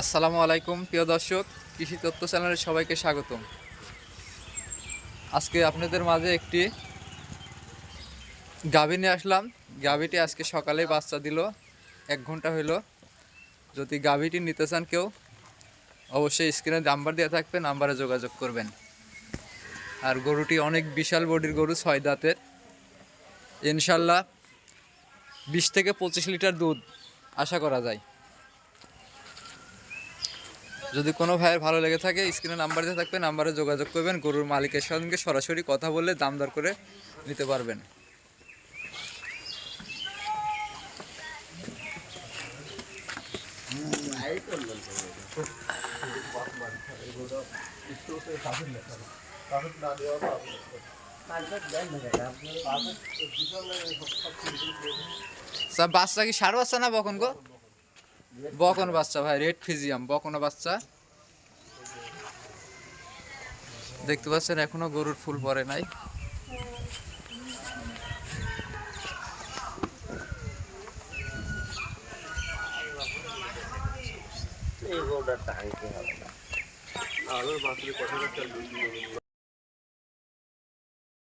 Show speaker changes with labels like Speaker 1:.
Speaker 1: আসসালামু আলাইকুম, প্রিয় দর্শক, কৃষি তথ্য চ্যানেলের সবাইকে স্বাগতম। আজকে আপনাদের মাঝে একটি গাভী নিয়ে আসলাম। গাভীটি আজকে সকালে বাচ্চা দিল, এক ঘণ্টা হইল। যদি গাভীটি নিতে চান কেউ, অবশ্যই স্ক্রিনে নাম্বার দেওয়া থাকবে, নাম্বারে যোগাযোগ করবেন। আর গরুটি অনেক বিশাল বডির গরু, ছয় দাঁতের। ইনশাল্লাহ বিশ থেকে পঁচিশ লিটার দুধ আশা করা যায়। যদি কোনো ভাইয়ের ভালো লেগে থাকে, স্ক্রিনে নাম্বার দিয়ে থাকবে নাম্বারে যোগাযোগ করবেন, গরুর মালিকের সঙ্গে সরাসরি কথা বলে দাম দর করে নিতে পারবেন। বাচ্চা কি সার বাচ্চা না বকন গো? বকন বাচ্চা ভাই রেড ফিজিয়াম বকনা বাচ্চা। দেখতে পাচ্ছেন এখনও গরুর ফুল পরে নাই।
Speaker 2: এই গরুটা টাঙতে হবে? না